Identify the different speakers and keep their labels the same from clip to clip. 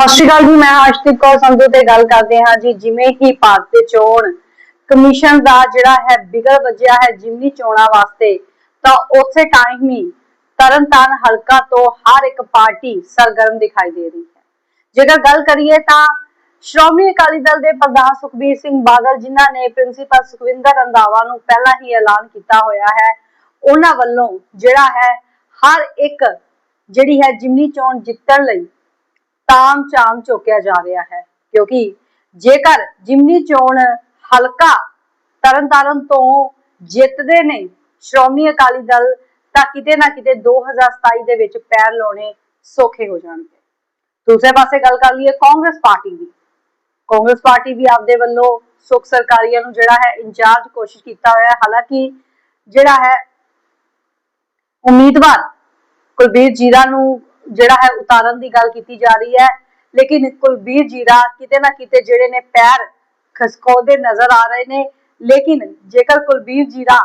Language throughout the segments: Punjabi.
Speaker 1: ਸਤਿ ਸ਼੍ਰੀ ਅਕਾਲ ਜੀ, ਮੈਂ ਅਸ਼ਦੀਪ ਕੌਰ ਸੰਧੂ ਤੇ ਗੱਲ ਕਰਦੇ ਹਾਂ ਜੀ, ਜਿਵੇਂ ਹੀ ਭਾਰਤ ਦੇ ਚੋਣ ਕਮਿਸ਼ਨ ਦਾ ਜਿਹੜਾ ਹੈ ਬਿਗਲ ਵੱਜਿਆ ਹੈ ਜਿਮਨੀ ਚੋਣਾਂ ਵਾਸਤੇ, ਤਾਂ ਉਸੇ ਟਾਈਮ ਹੀ ਤਰਨਤਾਰਨ ਹਲਕਾ ਤੋਂ ਹਰ ਇੱਕ ਪਾਰਟੀ ਸਰਗਰਮ ਦਿਖਾਈ ਦੇ ਰਹੀ ਹੈ। ਜੇਕਰ ਗੱਲ ਕਰੀਏ ਤਾਂ ਸ਼੍ਰੋਮਣੀ ਅਕਾਲੀ ਦਲ ਦੇ ਪ੍ਰਧਾਨ ਸੁਖਬੀਰ ਸਿੰਘ ਬਾਦਲ, ਜਿਨ੍ਹਾਂ ਨੇ ਪ੍ਰਿੰਸੀਪਲ ਸੁਖਵਿੰਦਰ ਰੰਧਾਵਾ ਨੂੰ ਪਹਿਲਾਂ ਹੀ ਐਲਾਨ ਕੀਤਾ ਹੋਇਆ ਹੈ, ਉਹਨਾਂ ਵੱਲੋਂ ਜਿਹੜਾ ਹੈ ਹਰ ਇੱਕ ਜਿਹੜੀ ਹੈ ਜਿਮਨੀ ਚੋਣ ਜਿੱਤਣ ਲਈ ਤਾਮ ਚਾਮ ਚੋਕਿਆ ਜਾ ਰਿਹਾ ਹੈ। ਕਿਉਂਕਿ ਜੇਕਰ ਜਿਮਨੀ ਚੋਣ ਹਲਕਾ ਤਰਨਤਾਰਨ ਤੋਂ ਜਿੱਤਦੇ ਨੇ ਸ਼੍ਰੋਮਣੀ ਅਕਾਲੀ ਦਲ, ਤਾਂ ਕਿਤੇ ਨਾ ਕਿਤੇ 2027 ਦੇ ਵਿੱਚ ਪੈਰ ਲਾਉਣੇ ਸੌਖੇ ਹੋ ਜਾਣਗੇ। ਦੂਸਰੇ ਪਾਸੇ ਗੱਲ ਕਰ ਲਈਏ ਕਾਂਗਰਸ ਪਾਰਟੀ ਦੀ। ਕਾਂਗਰਸ ਪਾਰਟੀ ਵੀ ਆਪਦੇ ਵੱਲੋਂ ਸੁਖ ਸਰਕਾਰੀਆ ਨੂੰ ਜਿਹੜਾ ਹੈ ਇੰਚਾਰਜ ਕੋਸ਼ਿਸ਼ ਕੀਤਾ ਹੋਇਆ ਹੈ। ਹਾਲਾਂਕਿ ਜਿਹੜਾ ਹੈ ਉਮੀਦਵਾਰ ਕੁਲਬੀਰ ਜੀਰਾ ਨੂੰ ਜਿਹੜਾ ਹੈ ਉਤਾਰਨ ਦੀ ਗੱਲ ਕੀਤੀ ਜਾ ਰਹੀ ਹੈ। ਲੇਕਿਨ ਕੁਲਬੀਰ ਜੀਰਾ ਕਿਤੇ ਨਾ ਕਿਤੇ ਜਿਹੜੇ ਨੇ ਪੈਰ ਖਸਕਾਉਂਦੇ ਨਜ਼ਰ ਆ ਰਹੇ ਨੇ। ਲੇਕਿਨ ਜੇਕਰ ਕੁਲਬੀਰ ਜੀਰਾ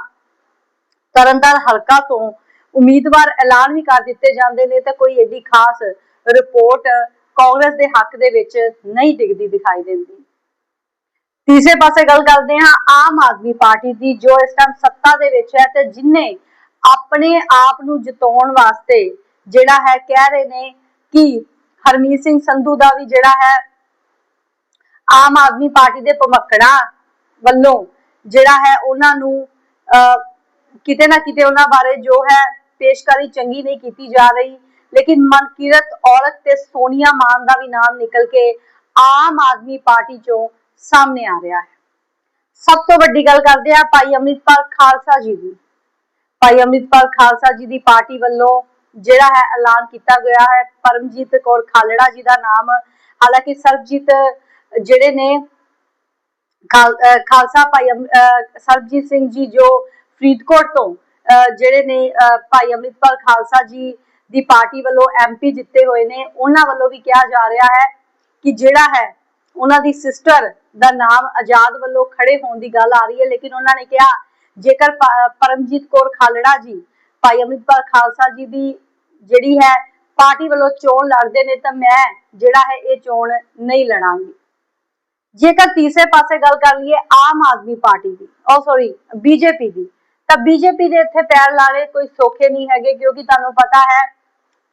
Speaker 1: ਤਰਨਤਾਰਨ ਹਲਕਾ ਤੋਂ ਉਮੀਦਵਾਰ ਐਲਾਨ ਵੀ ਕਰ ਦਿੱਤੇ ਜਾਂਦੇ ਨੇ, ਤਾਂ ਕੋਈ ਏਡੀ ਖਾਸ ਰਿਪੋਰਟ ਕਾਂਗਰਸ ਦੇ ਹੱਕ ਦੇ ਵਿੱਚ ਨਹੀਂ ਡਿੱਗਦੀ ਦਿਖਾਈ ਦਿੰਦੀ। ਤੀਸਰੇ ਪਾਸੇ ਗੱਲ ਕਰਦੇ ਹਾਂ, ਆਮ ਆਦਮੀ ਪਾਰਟੀ ਦੀ, ਜੋ ਇਸ ਟਾਈਮ ਸੱਤਾ ਦੇ ਵਿੱਚ ਹੈ ਤੇ ਜਿਨੇ ਆਪਣੇ ਆਪ ਨੂੰ ਜਿਤਾਉਣ ਵਾਸਤੇ ਜਿਹੜਾ ਹੈ, ਕਹਿ ਰਹੇ ਨੇ ਕਿ ਹਰਮੀਤ ਸਿੰਘ ਸੰਧੂ ਦਾ ਵੀ ਜਿਹੜਾ ਹੈ, ਆਮ ਆਦਮੀ ਪਾਰਟੀ ਦੇ ਭਮਕੜਾ ਵੱਲੋਂ ਜਿਹੜਾ ਹੈ, ਉਹਨਾਂ ਨੂੰ ਕਿਤੇ ਨਾ ਕਿਤੇ ਉਹਨਾਂ ਬਾਰੇ ਜੋ ਹੈ, ਪੇਸ਼ਕਾਰੀ ਚੰਗੀ ਨਹੀਂ ਕੀਤੀ ਜਾ ਰਹੀ। ਲੇਕਿਨ ਮਨਕੀਰਤ ਔਰਤ ਤੇ ਸੋਨੀਆ ਮਾਨ ਦਾ ਵੀ ਨਾਮ ਨਿਕਲ ਕੇ ਆਮ ਆਦਮੀ ਪਾਰਟੀ ਚੋਂ ਸਾਹਮਣੇ ਆ ਰਿਹਾ ਹੈ। ਸਭ ਤੋਂ ਵੱਡੀ ਗੱਲ ਕਰਦੇ ਆ ਭਾਈ ਅੰਮ੍ਰਿਤਪਾਲ ਖਾਲਸਾ ਜੀ ਦੀ। ਭਾਈ ਅੰਮ੍ਰਿਤਪਾਲ ਖਾਲਸਾ ਜੀ ਦੀ ਪਾਰਟੀ ਵੱਲੋਂ ਜਿਹੜਾ ਹੈ ਐਲਾਨ ਕੀਤਾ ਗਿਆ ਹੈ। ਪਰਮਜੀਤ ਕੌਰ ਖਾਲੜਾ ਜੀ ਦਾ ਨਾਮ। ਹਾਲਾਂਕਿ ਸਰਬਜੀਤ, ਜਿਹੜੇ ਨੇ ਖਾਲਸਾ ਭਾਈ ਸਰਬਜੀਤ ਸਿੰਘ ਜੀ ਜੋ ਫਰੀਦਕੋਟ ਤੋਂ ਜਿਹੜੇ ਨੇ ਭਾਈ ਅੰਮ੍ਰਿਤਪਾਲ ਖਾਲਸਾ ਜੀ ਦੀ ਪਾਰਟੀ ਵੱਲੋਂ ਐਮਪੀ ਜਿੱਤੇ ਹੋਏ ਨੇ, ਉਹਨਾਂ ਵੱਲੋਂ ਵੀ ਕਿਹਾ ਜਾ ਰਿਹਾ ਹੈ ਕਿ ਜਿਹੜਾ ਹੈ ਉਹਨਾਂ ਦੀ ਸਿਸਟਰ ਦਾ ਨਾਮ ਆਜ਼ਾਦ ਵੱਲੋਂ ਖੜੇ ਹੋਣ ਦੀ ਗੱਲ ਆ ਰਹੀ ਹੈ। ਲੇਕਿਨ ਉਹਨਾਂ ਨੇ ਕਿਹਾ, ਜੇਕਰ ਪਰਮਜੀਤ ਕੌਰ ਖਾਲੜਾ ਜੀ ਭਾਈ ਅੰਮ੍ਰਿਤਪਾਲ ਖਾਲਸਾ ਜੀ ਦੀ ਜਿਹੜੀ ਹੈ ਪਾਰਟੀ ਵੱਲੋਂ ਚੋਣ ਲੜਦੇ ਨੇ ਤਾਂ ਮੈਂ ਜਿਹੜਾ ਹੈ ਇਹ ਚੋਣ ਨਹੀਂ ਲੜਾਂਗੀ। ਜੇਕਰ ਤੀਸਰੇ ਪਾਸੇ ਗੱਲ ਕਰ ਲਈਏ ਆਮ ਆਦਮੀ ਪਾਰਟੀ ਦੀ, ਉਹ ਸੌਰੀ ਬੀਜੇਪੀ ਦੀ, ਤਾਂ ਬੀਜੇਪੀ ਦੇ ਇੱਥੇ ਪੈਰ ਲਾਣੇ ਕੋਈ ਸੌਖੇ ਨਹੀਂ ਹੈਗੇ ਕਿਉਂਕਿ ਤੁਹਾਨੂੰ ਪਤਾ ਹੈ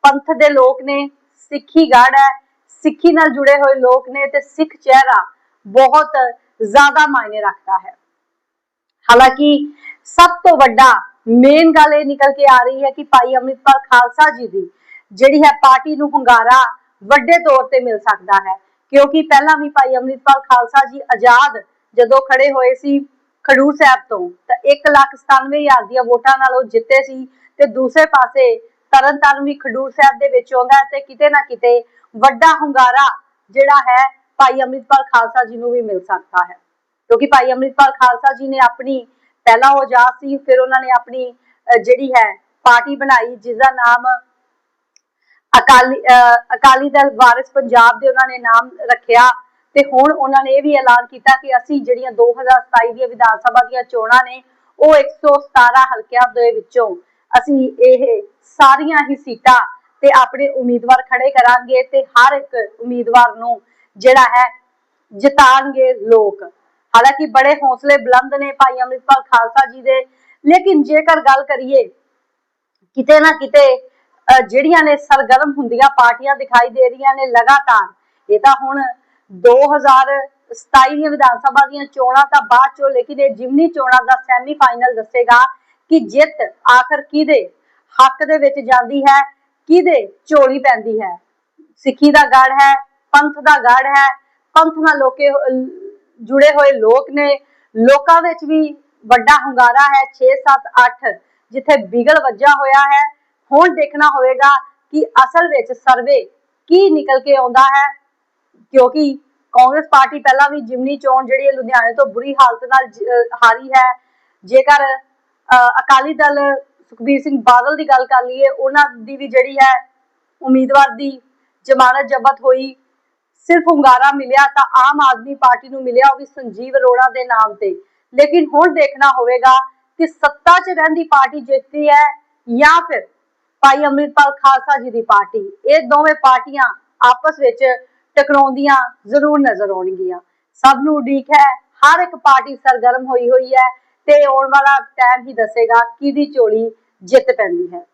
Speaker 1: ਪੰਥ ਦੇ ਲੋਕ ਨੇ, ਸਿੱਖੀ ਗੜ ਹੈ, ਸਿੱਖੀ ਨਾਲ ਜੁੜੇ ਹੋਏ ਲੋਕ ਨੇ ਤੇ ਸਿੱਖ ਚਿਹਰਾ ਬਹੁਤ ਜ਼ਿਆਦਾ ਮਾਇਨੇ ਰੱਖਦਾ ਹੈ। ਹਾਲਾਂਕਿ ਸਭ ਤੋਂ ਵੱਡਾ ਮੇਨ ਗੱਲ ਇਹ ਨਿਕਲ ਕੇ ਆ ਰਹੀ ਹੈ ਕਿ ਭਾਈ ਅੰਮ੍ਰਿਤਪਾਲ ਖਾਲਸਾ ਜੀ ਦੀ ਜਿਹੜੀ ਹੈ ਪਾਰਟੀ ਨੂੰ ਹੁੰਗਾਰਾ ਵੱਡੇ ਤੌਰ ਤੇ ਮਿਲ ਸਕਦਾ ਹੈ। ਕਿਉਂਕਿ ਪਹਿਲਾਂ ਵੀ ਭਾਈ ਅੰਮ੍ਰਿਤਪਾਲ ਖਾਲਸਾ ਜੀ ਆਜ਼ਾਦ ਜਦੋਂ ਖੜੇ ਹੋਏ ਸੀ ਖਡੂਰ ਸਾਹਿਬ ਤੋਂ, ਤਾਂ 197000 ਦੀਆਂ ਵੋਟਾਂ ਨਾਲ ਉਹ ਜਿੱਤੇ ਸੀ ਤੇ ਦੂਸਰੇ ਪਾਸੇ ਤਰਨਤਾਰਨ ਵੀ ਖਡੂਰ ਸਾਹਿਬ ਦੇ ਵਿੱਚ ਆਉਂਦਾ ਹੈ ਤੇ ਕਿਤੇ ਨਾ ਕਿਤੇ ਵੱਡਾ ਹੁੰਗਾਰਾ ਜਿਹੜਾ ਹੈ ਭਾਈ ਅੰਮ੍ਰਿਤਪਾਲ ਖਾਲਸਾ ਜੀ ਨੂੰ ਵੀ ਮਿਲ ਸਕਦਾ ਹੈ। ਕਿਉਂਕਿ ਭਾਈ ਅੰਮ੍ਰਿਤਪਾਲ ਖਾਲਸਾ ਜੀ ਨੇ ਆਪਣੀ ਪਹਿਲਾ ਉਹ ਸੀ ਫਿਰ ਉਹਨਾਂ ਨੇ ਆਪਣੀ ਅਹ, ਜਿਹੜੀ ਹੈ ਪਾਰਟੀ ਬਣਾਈ ਜਿਸ ਦਾ ਨਾਮ ਅਕਾਲੀ ਅਕਾਲੀ ਦਲ ਵਾਰਿਸ ਪੰਜਾਬ ਦੇ ਉਹਨਾਂ ਨੇ ਨਾਮ ਰੱਖਿਆ। ਤੇ ਹੁਣ ਉਹਨਾਂ ਨੇ ਇਹ ਵੀ ਐਲਾਨ ਕੀਤਾ ਕਿ ਅਸੀਂ ਜਿਹੜੀਆਂ 2027 ਦੀਆਂ ਵਿਧਾਨ ਸਭਾ ਦੀਆਂ ਚੋਣਾਂ ਨੇ ਉਹ 117 ਹਲਕਿਆਂ ਦੇ ਵਿੱਚੋਂ ਅਸੀਂ ਇਹ ਸਾਰੀਆਂ ਹੀ ਸੀਟਾਂ ਤੇ ਆਪਣੇ ਉਮੀਦਵਾਰ ਖੜੇ ਕਰਾਂਗੇ ਤੇ ਹਰ ਇੱਕ ਉਮੀਦਵਾਰ ਨੂੰ ਜਿਹੜਾ ਹੈ ਜਿਤਾਣਗੇ ਲੋਕ। ਹਾਲਾਂਕਿ ਬੜੇ ਹੌਸਲੇ ਬੁਲੰਦ ਨੇ ਭਾਈ ਅੰਮ੍ਰਿਤਪਾਲ ਖਾਲਸਾ ਜੀ ਦੇ। ਲੇਕਿਨ ਜੇਕਰ ਗੱਲ ਕਰੀਏ, ਕਿਤੇ ਨਾ ਕਿਤੇ ਜਿਹੜੀਆਂ ਨੇ ਸਰਗਰਮ ਹੁੰਦੀਆਂ ਪਾਰਟੀਆਂ ਦਿਖਾਈ ਦੇ ਰਹੀਆਂ ਨੇ ਲਗਾਤਾਰ, ਇਹ ਤਾਂ ਹੁਣ 2027 ਦੀਆਂ ਵਿਧਾਨ ਸਭਾ ਦੀਆਂ ਚੋਣਾਂ ਤਾਂ ਬਾਅਦ ਚੋਂ, ਲੇਕਿਨ ਇਹ ਜਿਮਨੀ ਚੋਣਾਂ ਦਾ ਸੈਮੀ ਫਾਈਨਲ ਦੱਸੇਗਾ ਕਿ ਜਿੱਤ ਆਖਰ ਕਿਹਦੇ ਹੱਕ ਦੇ ਵਿੱਚ ਜਾਂਦੀ ਹੈ, ਕਿਹਦੇ ਝੋਲੀ ਪੈਂਦੀ ਹੈ। ਸਿੱਖੀ ਦਾ ਗੜ ਹੈ, ਪੰਥ ਦਾ ਗੜ ਹੈ, ਪੰਥ ਨਾਲ ਲੋਕੇ ਜੁੜੇ ਹੋਏ ਲੋਕ ਨੇ। ਲੋਕਾਂ ਵਿੱਚ ਵੀ ਵੱਡਾ ਹੁੰਗਾਰਾ ਹੈ 6 7 8 ਜਿੱਥੇ ਬਿਗਲ ਵੱਜਾ ਹੋਇਆ ਹੈ। ਹੁਣ ਦੇਖਣਾ ਹੋਵੇਗਾ ਕਿ ਅਸਲ ਵਿੱਚ ਸਰਵੇ ਕੀ ਨਿਕਲ ਕੇ ਆਉਂਦਾ ਹੈ। ਕਿਉਂਕਿ ਕਾਂਗਰਸ ਪਾਰਟੀ ਪਹਿਲਾਂ ਵੀ ਜਿਮਨੀ ਚੋਣ ਜਿਹੜੀ ਲੁਧਿਆਣੇ ਤੋਂ ਬੁਰੀ ਹਾਲਤ ਨਾਲ ਹਾਰੀ ਹੈ। ਜੇਕਰ ਅਕਾਲੀ ਦਲ ਸੁਖਬੀਰ ਸਿੰਘ ਬਾਦਲ ਦੀ ਗੱਲ ਕਰ ਲਈਏ, ਉਹਨਾਂ ਦੀ ਵੀ ਜਿਹੜੀ ਹੈ ਉਮੀਦਵਾਰ ਦੀ ਜ਼ਮਾਨਤ ਜ਼ਬਤ ਹੋਈ। ਸਿਰਫ ਹੁੰਗਾਰਾ ਮਿਲਿਆ ਤਾਂ ਆਮ ਆਦਮੀ ਪਾਰਟੀ ਨੂੰ ਮਿਲਿਆ ਉਹ ਵੀ ਸੰਜੀਵ ਅਰੋੜਾ ਦੇ ਨਾਮ ਤੇ। ਲੇਕਿਨ ਹੁਣ ਦੇਖਣਾ ਹੋਵੇਗਾ ਕਿ ਸੱਤਾ 'ਚ ਰਹਿੰਦੀ ਪਾਰਟੀ ਜਿੱਤਦੀ ਹੈ ਜਾਂ ਫਿਰ ਭਾਈ ਅੰਮ੍ਰਿਤਪਾਲ ਖਾਲਸਾ ਜੀ ਦੀ ਪਾਰਟੀ। ਇਹ ਦੋਵੇਂ ਪਾਰਟੀਆਂ ਆਪਸ ਵਿੱਚ ਟਕਰਾਉਂਦੀਆਂ ਜ਼ਰੂਰ ਨਜ਼ਰ ਆਉਣਗੀਆਂ। ਸਭ ਨੂੰ ਉਡੀਕ ਹੈ, ਹਰ ਇੱਕ ਪਾਰਟੀ ਸਰਗਰਮ ਹੋਈ ਹੋਈ ਹੈ ਤੇ ਆਉਣ ਵਾਲਾ ਟਾਈਮ ਹੀ ਦੱਸੇਗਾ ਕਿਹਦੀ ਝੋਲੀ ਜਿੱਤ ਪੈਂਦੀ ਹੈ।